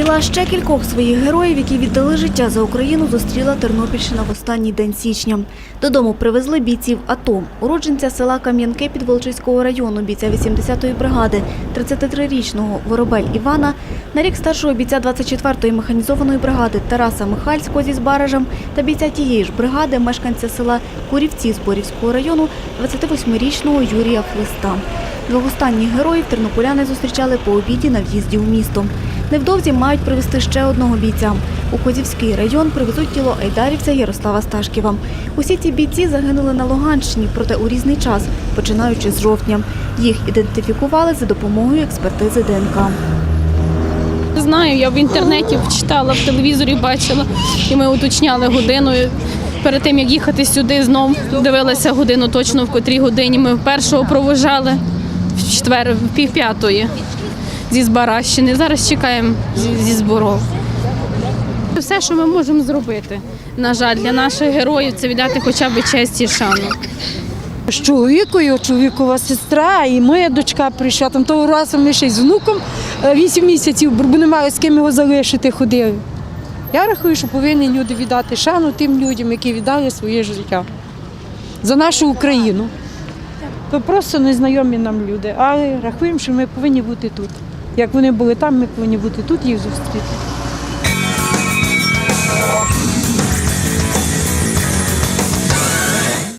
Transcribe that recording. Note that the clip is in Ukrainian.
Тіла ще кількох своїх героїв, які віддали життя за Україну, зустріла Тернопільщина в останній день січня. Додому привезли бійців АТО, уродженця села Кам'янки Підволочиського району, бійця 80-ї бригади, 33-річного Воробель Івана, на рік старшого бійця 24-ї механізованої бригади Тараса Михальського зі Збаражем та бійця тієї ж бригади, мешканця села Курівці Зборівського району, 28-річного Юрія Флиста. Двох останніх героїв тернополяни зустрічали по обіді на в'їзді у місто. Невдовзі мають привезти ще одного бійця. У Козівський район привезуть тіло айдарівця Ярослава Сташківа. Усі ці бійці загинули на Луганщині, проте у різний час, починаючи з жовтня. Їх ідентифікували за допомогою експертизи ДНК. Знаю, я в інтернеті читала, в телевізорі бачила, і ми уточняли годину. Перед тим як їхати сюди, знов дивилася годину точно в котрій годині. Ми першого провожали в четвер, в пів п'ятої зі Збаращини. Зараз чекаємо зі, зборов. Все, що ми можемо зробити, на жаль, для наших героїв це віддати хоча б честь і шану. з чоловікою, чоловікова сестра, і моя дочка прийшла. Там того разу ми ще й з внуком е, 8 місяців, бо не маю з ким його залишити, ходили. Я рахую, що повинні люди віддати шану тим людям, які віддали своє життя за нашу Україну. То просто незнайомі нам люди, але рахуємо, що ми повинні бути тут. Як вони були там, ми повинні бути тут їх зустріти.